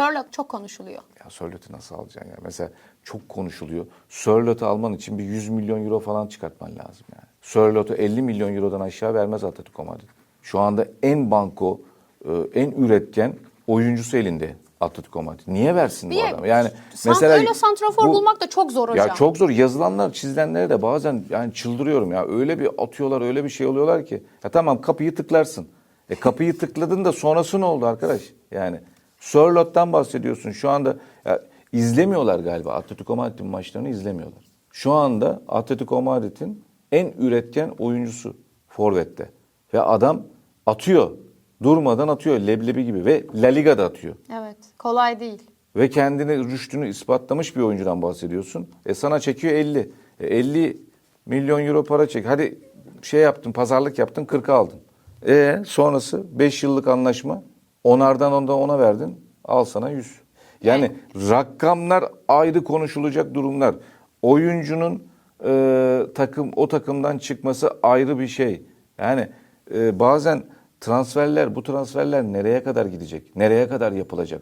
Sherlock çok konuşuluyor. Ya Sörlot'u nasıl alacaksın ya? Mesela çok konuşuluyor. Sörlot'u alman için bir 100 milyon euro falan çıkartman lazım yani. Sörlot'u 50 milyon eurodan aşağı vermez Atletico Madrid. Şu anda en banko, e, en üretken oyuncusu elinde Atletico Madrid. Niye versin Bir bu de adam? Yani san- öyle santrafor bu- bulmak da çok zor hocam. Ya çok zor. Yazılanlar, çizilenlere de bazen yani çıldırıyorum ya. Öyle bir atıyorlar, öyle bir şey oluyorlar ki. Ya tamam kapıyı tıklarsın. E kapıyı tıkladın da sonrası ne oldu arkadaş? Yani Sörlot'tan bahsediyorsun. Şu anda ya, izlemiyorlar galiba. Atletico Madrid'in maçlarını izlemiyorlar. Şu anda Atletico Madrid'in en üretken oyuncusu Forvet'te. Ve adam atıyor. Durmadan atıyor leblebi gibi ve La Liga'da atıyor Evet. Kolay değil. ve kendini rüştünü ispatlamış bir oyuncudan bahsediyorsun. E sana çekiyor 50. E 50 milyon euro para çek. Hadi şey yaptın, pazarlık yaptın, 40'a aldın. E sonrası 5 yıllık anlaşma. Onardan onda ona verdin. Al sana 100. Yani rakamlar ayrı konuşulacak durumlar. Oyuncunun e, takım o takımdan çıkması ayrı bir şey. Yani e, bazen transferler bu transferler nereye kadar gidecek? Nereye kadar yapılacak?